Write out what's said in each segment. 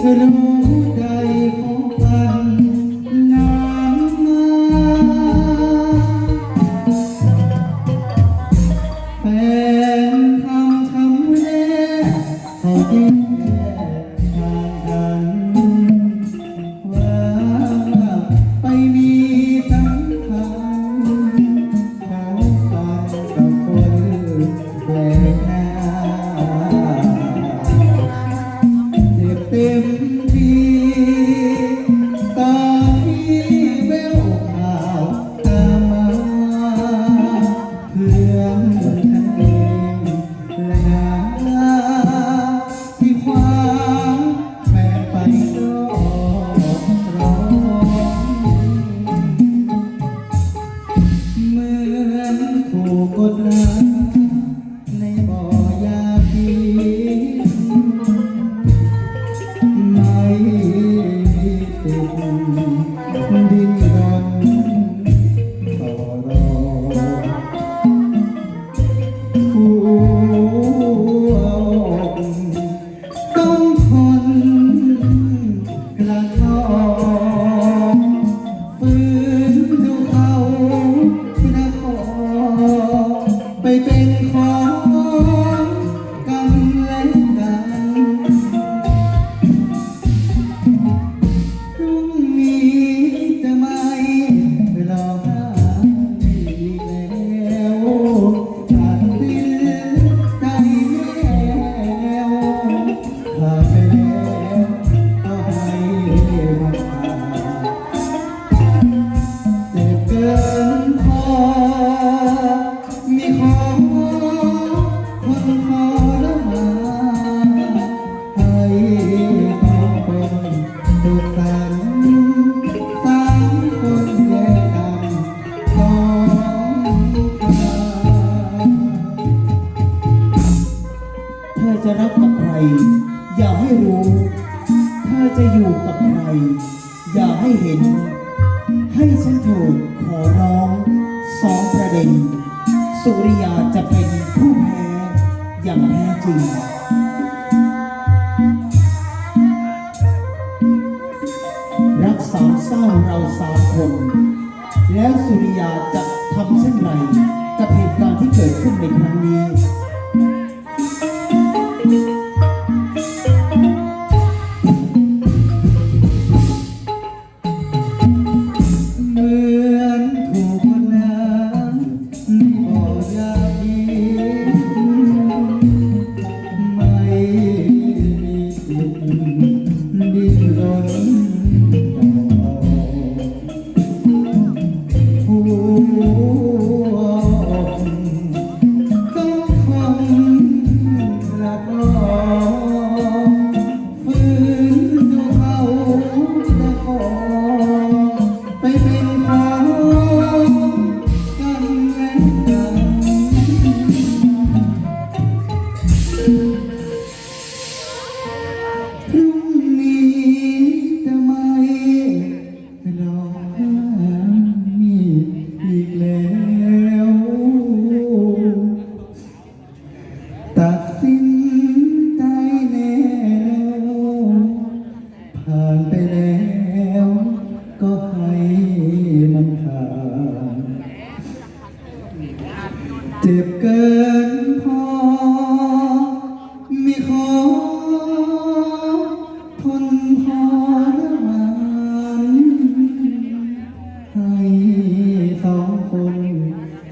ചൊല്ലും อย่าให้รู้เธอจะอยู่กับใคร อย่าให้เห็น ให้ฉันโถิดขอร้องสองประเด็น สุริยาจะเป็นผู้แพ้อย่างแท้จริงรักสามเศร้าเราสามคน แล้วสุริยาจะทำเช่นไรกับเหตุการณ์ที่เกิดขึ้นในครั้งนี้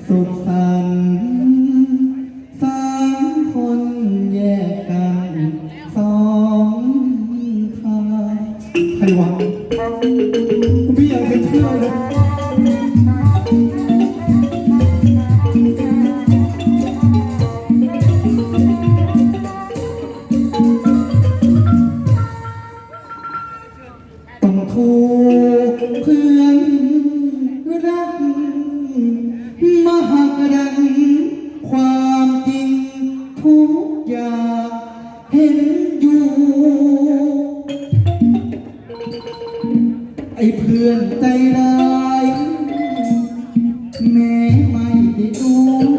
สุขสันสามคนแยกกันสองคาใครวะกูไม่อยากไปเที่ยวเลย ทุกอย่างเห็นอยู่ ไอ้เพื่อนใจร้าย แม้ไม่ได้ดู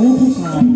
แล้ว